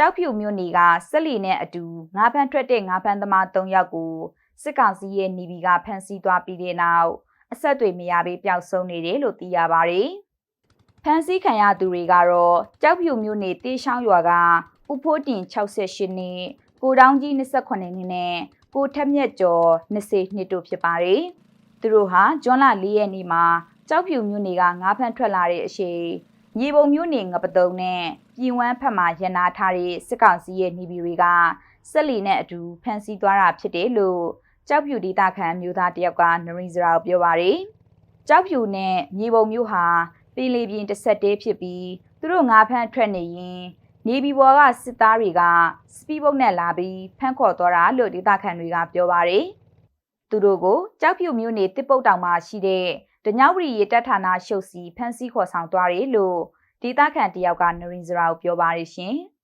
ကြောက်ဖြူမြို့နယ်ကစက်လီနဲ့အတူငါးဖမ်းထွက်တဲ့ငါးဖမ်းသမား၃ယောက်ကိုစစ်ကောင်စီရဲ့နေပြည်ကဖမ်းဆီးသွားပြီးတဲ့နောက်အဆက်အသွယ်မရဘဲပျောက်ဆုံးနေတယ်လို့သိရပါတယ်။ဖမ်းဆီးခံရသူတွေကတော့ကြောက်ဖြူမြို့နယ်တေးချောင်းရွာကဦးဖိုးတင်68နှစ်ကိုတောင်းကြီး28နှစ်နဲ့ကိုထက်မြက်ကျော်20နှစ်တို့ဖြစ်ပါတယ်။သူတို့ဟာဂျွန်လ၄ရက်နေ့မှာကြောက်ဖြူမြို့နယ်ကငါးဖမ်းထွက်လာတဲ့အချိန် မြေပုံမြို့နယ်ငပတုံနဲ့ပြည်ဝမ်းဖက်မှာရန်နာထားတဲ့စစ်ကောင်စီရဲ့နေပြည်တွေကစက်လီနဲ့အတူဖမ်းဆီးသွားတာဖြစ်တယ်လို့ကြောက်ဖြူဒေသခံမျိုးသားတယောက်ကနရင်းစရာကိုပြောပါတယ်။ကြောက်ဖြူနဲ့မြေပုံမြို့ဟာပင်လီပြင်တစ်ဆက်တည်းဖြစ်ပြီးသူတို့ငါးဖမ်းထွက်နေရင်နေပြည်ပေါ်ကစစ်သားတွေကစပီးဘုတ်နဲ့လာပြီးဖမ်းခေါ်သွားတာလို့ဒေသခံတွေကပြောပါတယ်။သူတို့ကိုကြောက်ဖြူမြို့နယ်တစ်ပုတ်တောင်မှာရှိတဲ့ဒညောက်ဝရီရေတပ်ဌာနရှုပ်စီဖမ်းဆီးခေါ်ဆောင်သွားတယ်လို့ဒေသခံတယောက်ကနရင်းစရာကိုပြောပါတယ်ရှင်။